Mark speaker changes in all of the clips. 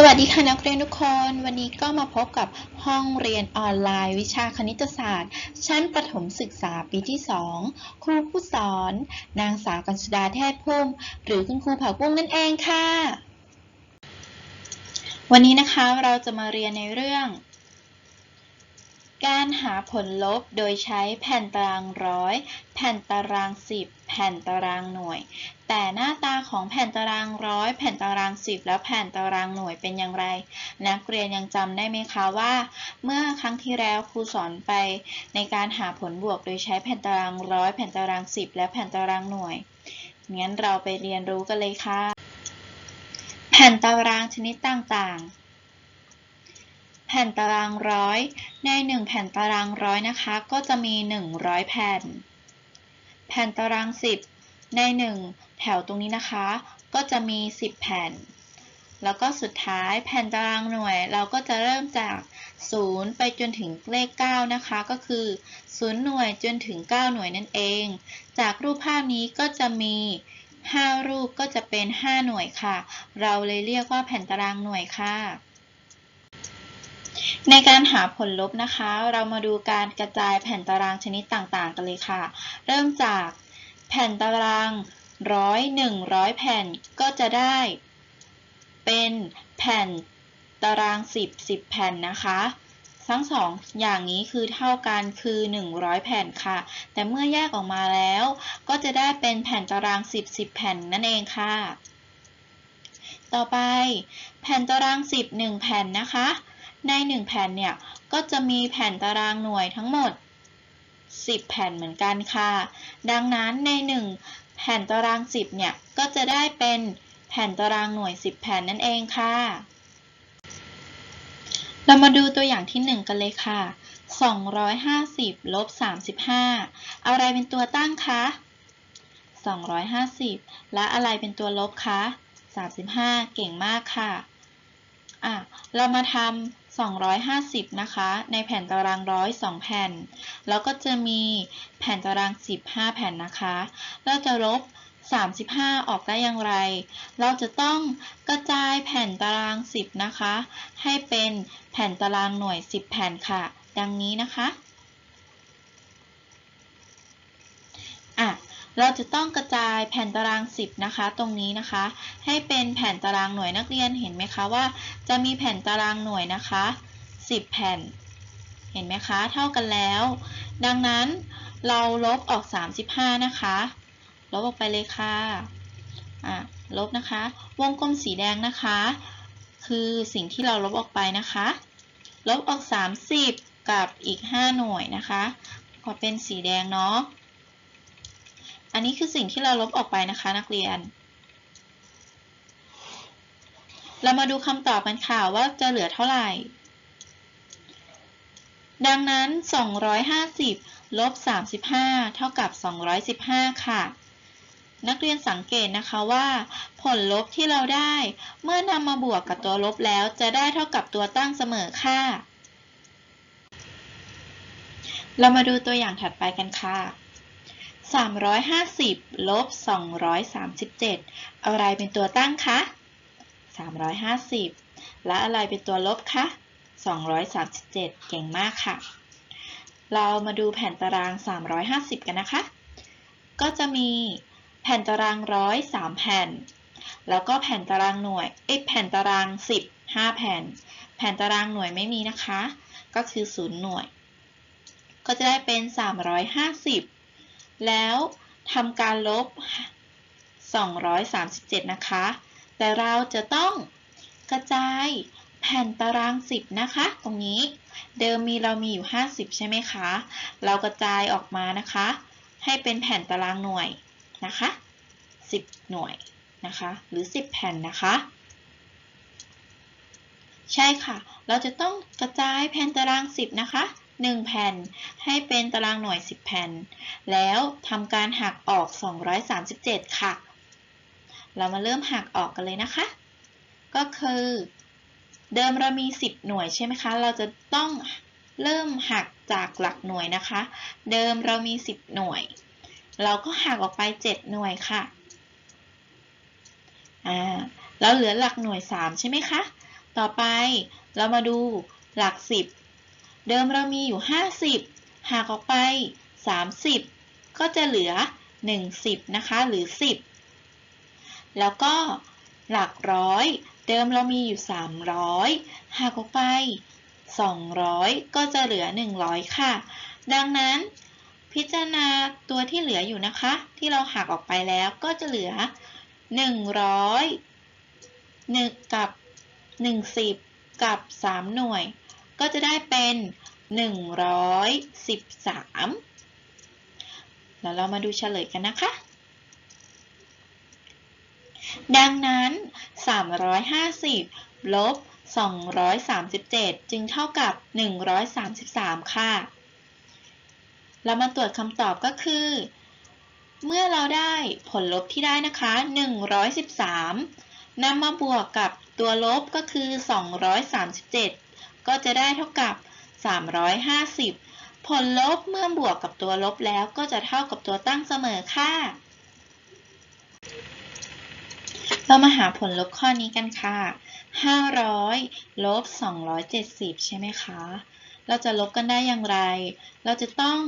Speaker 1: สวัสดีค่ะนักเรียนทุกคน วันนี้ก็มาพบกับห้องเรียนออนไลน์ วิชาคณิตศาสตร์ ชั้นประถมศึกษาปีที่ 2 ครูผู้สอน นางสาวกัญชดาเทศพุ่ม หรือคุณครูผักบุ้งนั่นเองค่ะ วันนี้นะคะเราจะมาเรียนในเรื่อง การหาผลลบโดยใช้แผ่นตารางร้อย แผ่นตารางสิบ แผ่นตารางหน่วย แต่หน้าตาของแผ่นตารางร้อย แผ่นตารางสิบและแผ่นตารางหน่วยเป็นอย่างไร นักเรียนยังจำได้ไหมคะว่า เมื่อครั้งที่แล้วครูสอนไป ในการหาผลบวกโดยใช้แผ่นตารางร้อยแผ่นตารางสิบและแผ่นตารางหน่วย งั้นเราไปเรียนรู้กันเลยค่ะ แผ่นตารางชนิดต่างๆ แผ่นตารางร้อย ในหนึ่งแผ่นตารางร้อยนะคะ ก็จะมี 100 แผ่น แผ่นตาราง 10 ใน 1 แถวตรงนี้นะคะ ก็จะมี 10 แผ่น แล้วก็สุดท้ายแผ่นตารางหน่วย เราก็จะเริ่มจาก 0 ไปจนถึงเลข 9 นะคะ ก็คือ 0 หน่วยจนถึง 9 หน่วยนั่นเอง จากรูปภาพนี้ก็จะมี 5 รูปก็จะเป็น 5 หน่วยค่ะ เราเลยเรียกว่าแผ่นตารางหน่วยค่ะ ในการหาผลลบนะคะ เรามาดูการกระจายแผ่นตารางชนิดต่างๆ กันเลยค่ะ เริ่มจากแผ่นตารางร้อยหนึ่งร้อยแผ่นก็จะได้ เป็นแผ่นตารางสิบสิบแผ่นนะคะทั้งสองอย่างนี้คือเท่ากันคือ 100 แผ่นค่ะ แต่เมื่อแยกออกมาแล้ว ก็จะได้เป็นแผ่นตาราง 10 10 แผ่นนั่นเองค่ะ ต่อไป แผ่นตาราง 10 1 แผ่นนะคะ ใน 1 แผ่นเนี่ย ก็จะมีแผ่นตารางหน่วยทั้งหมด 10 แผ่นเหมือนกันค่ะ ดังนั้นใน 1 แผ่นตาราง 10 เนี่ย ก็จะได้เป็นแผ่นตารางหน่วย 10 แผ่นนั่นเองค่ะ เรามาดูตัวอย่างที่ 1 กันเลยค่ะ 250ลบ35 อะไรเป็นตัวตั้งคะ 250 และอะไรเป็นตัวลบคะ35 เก่งมากค่ะ อะ เรามาทำ 250 นะคะ ในแผ่นตารางร้อย2แผ่น แล้วก็จะมีแผ่นตาราง 15 แผ่นนะคะ เราจะลบ 35 ออกได้อย่างไร เราจะต้องกระจายแผ่นตาราง 10 นะคะ ให้เป็นแผ่นตารางหน่วย 10 แผ่นค่ะ ดังนี้นะคะ อะ เราจะต้องกระจายแผ่นตาราง 10 นะคะ ตรงนี้นะคะ ให้เป็นแผ่นตารางหน่วยนักเรียนเห็นไหมคะว่า จะมีแผ่นตารางหน่วยนะคะ 10 แผ่น เห็นไหมคะ เท่ากันแล้ว ดังนั้นเราลบออก 35 นะคะ ลบออกไปเลยค่ะอะลบนะคะ วงกลมสีแดงนะคะ คือสิ่งที่เราลบออกไปนะคะ ลบออก 30 กับอีก 5 หน่วยนะคะ ก็เป็นสีแดงเนาะ อันนี้คือสิ่งที่เราลบออกไปนะคะนักเรียน เรามาดูคำตอบกันค่ะว่าจะเหลือเท่าไหร่ ดังนั้น 250 ลบ 35 เท่ากับ 215 ค่ะ นักเรียนสังเกตนะคะว่า ผลลบที่เราได้ เมื่อนำมาบวกกับตัวลบแล้วจะได้เท่ากับตัวตั้งเสมอค่ะ เรามาดูตัวอย่างถัดไปกันค่ะ 350ลบ237 อะไรเป็นตัวตั้งคะ 350 และอะไรเป็นตัวลบคะ 237 เก่งมากค่ะ เรามาดูแผ่นตาราง 350 กันนะคะ ก็จะมีแผ่นตารางร้อย3แผ่น แล้วก็แผ่นตารางหน่วย เอ้แผ่นตาราง 10 5 แผ่น แผ่นตารางหน่วยไม่มีนะคะ ก็คือ 0 หน่วย ก็จะได้เป็น 350 แล้วทำการลบ 237 นะคะ แต่เราจะต้องกระจายแผ่นตาราง 10 นะคะ ตรงนี้เดิมมีเรามีอยู่ 50 ใช่ไหมคะ เรากระจายออกมานะคะ ให้เป็นแผ่นตารางหน่วยนะคะ 10 หน่วยนะคะ หรือ 10 แผ่นนะคะ ใช่ค่ะ เราจะต้องกระจายแผ่นตาราง 10 นะคะ 1 แผ่น ให้เป็นตารางหน่วย 10 แผ่น แล้วทำการหักออก 237 ค่ะ เรามาเริ่มหักออกกันเลยนะคะ ก็คือ เดิมเรามี 10 หน่วยใช่ไหมคะ เราจะต้องเริ่มหักจากหลักหน่วยนะคะ เดิมเรามี 10 หน่วย เราก็หักออกไป 7 หน่วยค่ะ อ่า แล้วเหลือหลักหน่วย 3 ใช่ไหมคะ ต่อไปเรามาดูหลักสิบ เดิมเรามีอยู่ 50 หากออกไป 30 ก็จะเหลือ 10 นะคะ หรือ 10 แล้วก็หลักร้อย เดิมเรามีอยู่ 300 หากออกไป 200 ก็จะเหลือ 100 ค่ะ ดังนั้นพิจารณาตัวที่เหลืออยู่นะคะ ที่เราหักออกไปแล้วก็จะเหลือ 100 1กับ 10 กับ 3 หน่วย ก็จะได้เป็น 113 แล้วเรามาดูเฉลยกันนะคะ ดังนั้น 350 ลบ 237 จึงเท่ากับ 133 ค่ะ เรามาตรวจคำตอบก็คือ เมื่อเราได้ผลลบที่ได้นะคะ 113นำมาบวกกับตัวลบก็คือ 237 ก็จะได้เท่ากับ 350 ผลลบเมื่อบวกกับตัวลบแล้วก็จะเท่ากับตัวตั้งเสมอค่ะ เรามาหาผลลบข้อนี้กันค่ะ 500 ลบ 270 ใช่ไหมคะ เราจะลบกันได้อย่างไร เราจะต้อง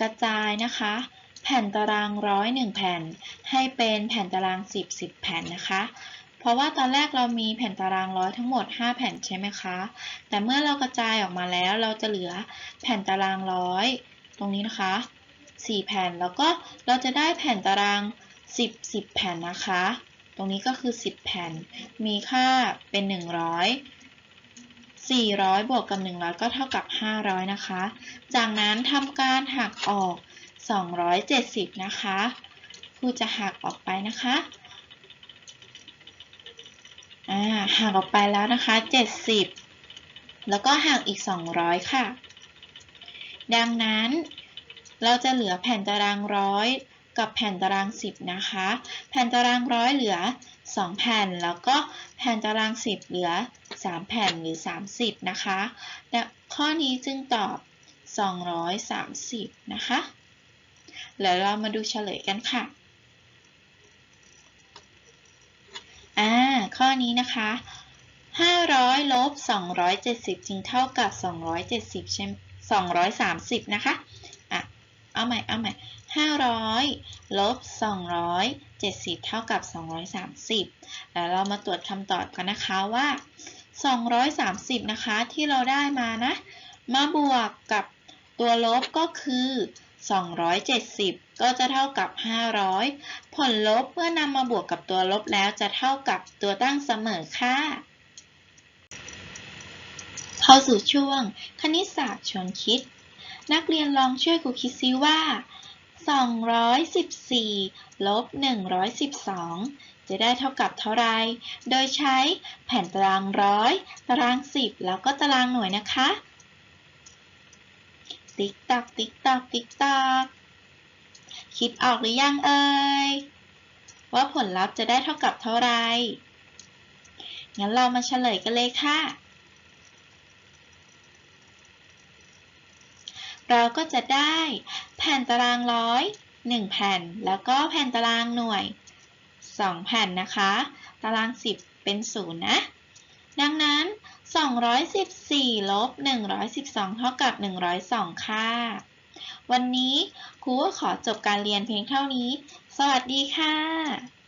Speaker 1: กระจายนะคะแผ่นตารางร้อยหนึ่งแผ่น ให้เป็นแผ่นตาราง 10 10 แผ่นนะคะ เพราะว่าตอนแรกเรามีแผ่นตารางร้อยทั้งหมด 5 แผ่นใช่ไหมคะ แต่เมื่อเรากระจายออกมาแล้วเราจะเหลือแผ่นตารางร้อยตรงนี้นะคะ 4 แผ่นแล้วก็เราจะได้แผ่นตาราง 10 10 แผ่นนะคะ ตรงนี้ก็คือ 10 แผ่น มีค่าเป็น 100 400 บวกกับ 100 ก็เท่ากับ 500 นะคะ จากนั้นทำการหักออก 270 นะคะครูจะหักออกไปนะคะ อ่าหักออกไปแล้วนะคะ 70 แล้วก็หักอีก 200 ค่ะ ดังนั้นเราจะเหลือแผ่นตารางร้อยกับแผ่นตาราง 10 นะคะ แผ่นตารางร้อยเหลือ 2 แผ่น แล้วก็แผ่นตาราง 10 เหลือ 3 แผ่นหรือ 30 นะคะและข้อนี้จึงตอบ 230 นะคะ แล้วเรามาดูเฉลยกันค่ะ อ่า ข้อนี้นะคะ 500ลบ270 จึงเท่ากับ 270ใช่230 นะคะ อะ เอาใหม่ เอาใหม่ 500ลบ270 เท่ากับ 230 แล้วเรามาตรวจคำตอบกันนะคะว่า 230 นะคะที่เราได้มานะ มาบวกกับตัวลบก็คือ 270 ก็จะเท่ากับ 500 ผลลบเมื่อนำมาบวกกับตัวลบแล้วจะเท่ากับตัวตั้งเสมอค่ะเข้าสู่ช่วง คณิตศาสตร์ชวนคิด นักเรียนลองช่วยครูคิดซิว่า 214 ลบ 112 จะได้เท่ากับเท่าไร โดยใช้แผ่นตารางร้อย ตาราง 10 แล้วก็ตารางหน่วยนะคะ ติ๊กตอกติ๊กตอกติ๊กตอกคิดออกหรือยังเอ่ยว่าผลลัพธ์จะได้เท่ากับเท่าไรงั้นเรามาเฉลยกันเลยค่ะ เราก็จะได้แผ่นตารางร้อย1แผ่น แล้วก็แผ่นตารางหน่วย 2 แผ่นนะคะ ตาราง 10 เป็น 0 นะ ดังนั้น 214ลบ112 เท่ากับ 102 ค่ะ วันนี้ครูก็ขอจบการเรียนเพียงเท่านี้ สวัสดีค่ะ